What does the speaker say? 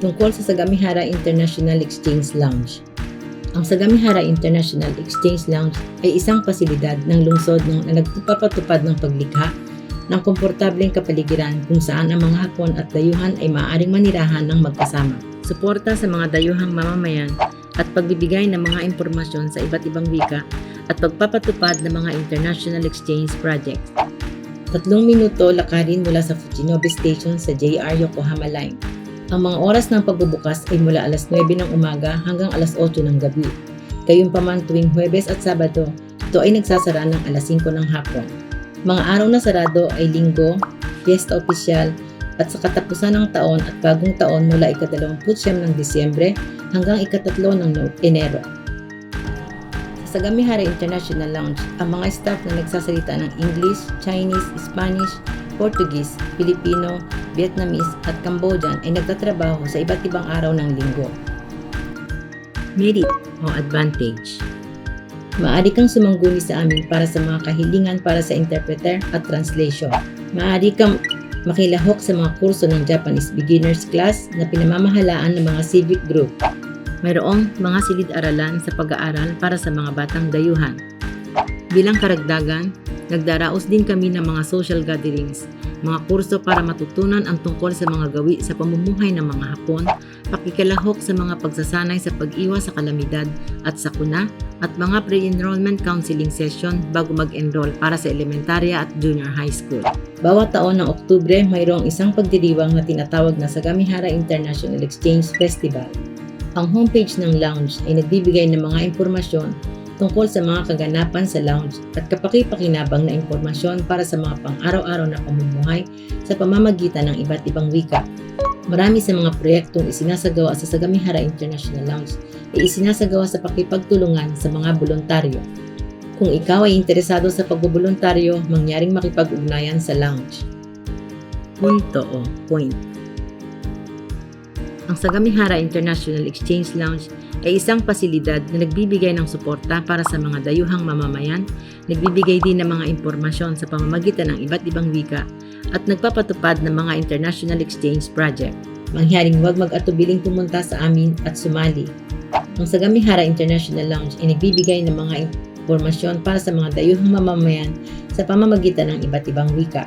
tungkol sa Sagamihara International Exchange Lounge. Ang Sagamihara International Exchange Lounge ay isang pasilidad ng lungsod ng na nagpapatupad ng paglikha ng komportableng kapaligiran kung saan ang mga hapon at dayuhan ay maaaring manirahan ng magkasama. Suporta sa mga dayuhang mamamayan at pagbibigay ng mga impormasyon sa iba't ibang wika at pagpapatupad ng mga international exchange projects. Tatlong minuto lakarin mula sa Fujinobe Station sa JR Yokohama Line. Ang mga oras ng pagbubukas ay mula alas 9 ng umaga hanggang alas 8 ng gabi. Gayunpaman tuwing Huwebes at Sabado, ito ay nagsasara ng alas 5 ng hapon. Mga araw na sarado ay Linggo, Fiesta Opisyal, at sa katapusan ng taon at bagong taon mula ika-29 ng Disyembre hanggang ika-3 ng Enero. Sa Sagamihara International Lounge, ang mga staff na nagsasalita ng English, Chinese, Spanish, Portuguese, Filipino, Vietnamese at Cambodian ay nagtatrabaho sa iba't ibang araw ng linggo. Merit o advantage Maaari kang sumangguni sa amin para sa mga kahilingan para sa interpreter at translation. Maaari kang makilahok sa mga kurso ng Japanese Beginners Class na pinamamahalaan ng mga civic group. Mayroong mga silid-aralan sa pag-aaral para sa mga batang dayuhan. Bilang karagdagan, nagdaraos din kami ng mga social gatherings, mga kurso para matutunan ang tungkol sa mga gawi sa pamumuhay ng mga Hapon, pakikalahok sa mga pagsasanay sa pag-iwas sa kalamidad at sakuna, at mga pre-enrollment counseling session bago mag-enroll para sa elementarya at junior high school. Bawat taon ng Oktubre, mayroong isang pagdiriwang na tinatawag na Sagamihara International Exchange Festival. Ang homepage ng lounge ay nagbibigay ng mga impormasyon tungkol sa mga kaganapan sa lounge at kapaki-pakinabang na impormasyon para sa mga pang-araw-araw na pamumuhay sa pamamagitan ng iba't ibang wika. Marami sa mga proyektong isinasagawa sa Sagamihara International Lounge ay isinasagawa sa pakipagtulungan sa mga voluntaryo. Kung ikaw ay interesado sa pagboboluntaryo, mangyaring makipag-ugnayan sa lounge. Punto o point. Ang Sagamihara International Exchange Lounge ay isang pasilidad na nagbibigay ng suporta para sa mga dayuhang mamamayan, nagbibigay din ng mga impormasyon sa pamamagitan ng iba't ibang wika, at nagpapatupad ng mga international exchange project. Mangyaring huwag mag-atubiling pumunta sa amin at sumali. Ang Sagamihara International Lounge ay nagbibigay ng mga impormasyon para sa mga dayuhang mamamayan sa pamamagitan ng iba't ibang wika.